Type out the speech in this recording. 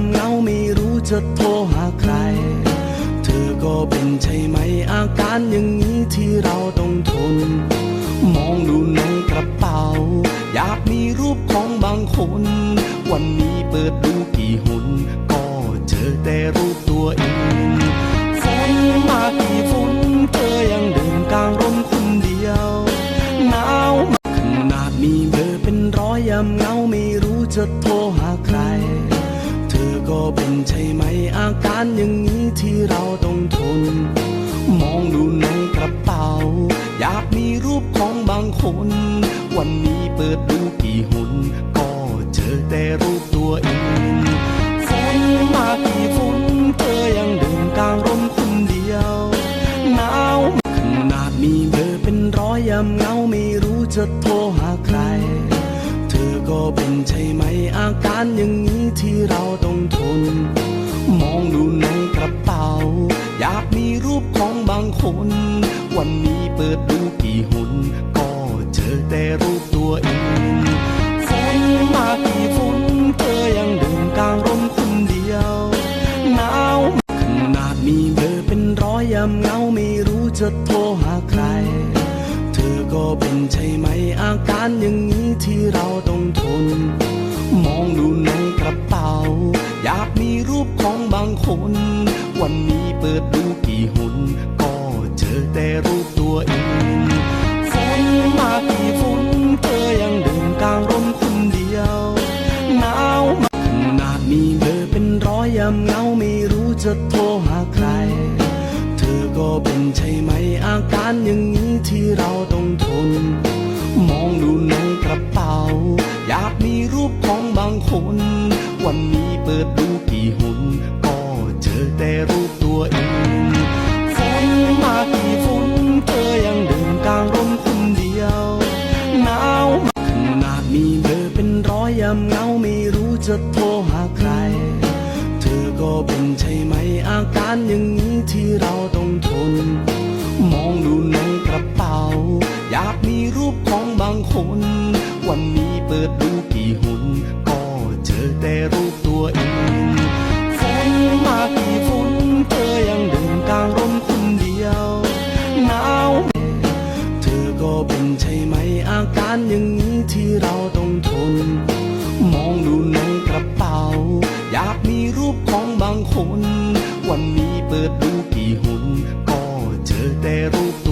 ำเงาไม่รู้จะโทรหาใคร เธอก็เป็นใช่ไหมอาการอย่างนี้ที่เราต้องทน มองดูในกระเป๋า อยากมีรูปของบางคน วันนี้เปิดดูกี่หน ก็เจอแต่รูปตัวเองฝนมากี่ฝนเธอยังเดินกลางร่มคนเดียวหนาวมากขนาดมีเบอร์เป็นร้อยยำเงาไม่รู้จะโทรหาใคร ก็เป็นใช่ไหมอาการอย่างนี้ที่เราต้องทน มองดูในกระเป๋า อยากมีรูปของบางคน วันนี้เปิดดูกี่หน ก็เจอแต่รูปตัวเองฝนมากี่ฝนเธอยังเดินกลางร่มคนเดียวหนาวขนาดมีเบอร์เป็นร้อยยำเงาไม่รู้จะโทรหาใคร เธอก็เป็นใช่ไหม อาการอย่างนี้ที่เราต้องทน มองดูในกระเป๋า อยากมีรูปของบางคน วันนี้เปิดดูกี่หน ก็เจอแต่รูปตัวเองฝนมากี่ฝนเธอยังเดินกลางร่มคนเดียวหนาวขนาดมีเบอร์เป็นร้อยยำเหงาไม่รู้จะโทรหาใครเธอก็เป็นใช่ไหมอาการอย่างนี้ที่เราต้องทน มองดูในกระเป๋า อยากมีรูปของบางคน วันนี้เปิดดูกี่หน ก็เจอแต่รูปตัวเองฝนมากี่ฝนเธอยังเดินกลางร่มคนเดียวหนาวมากขนาดมีเบอร์เป็นร้อยยำเงาไม่รู้จะโทรหาใคร เธอก็เป็นใช่ไหมอาการอย่างนี้ที่เราต้องทน มอง น วันนี้เปิดดูกี่หน ก็เจอแต่รูปตัวเองฝนมากี่ฝนเธอยังเดินกลางร่มคนเดียวหนาวมาขนาดมีเบอร์เป็นร้อยยำเงาไม่รู้จะโทรหาใคร เธอก็เป็นใช่ไหมอาการอย่างนี้ที่เราต้องทน มองดูในกระเป๋า อยากมีรูปของบางคน วันนี้เปิดดูกี่หนก แต่รูปตัวเองฝนมากี่ฝนเธอยังเดินกลางร่มคนเดียวหนาวเธอก็เป็นใช่ไหมอาการอย่างนี้ที่เราต้องทน มองดูในกระเป๋า อยากมีรูปของบางคน วันนี้เปิดดูกี่หนก็เจอแต่รูป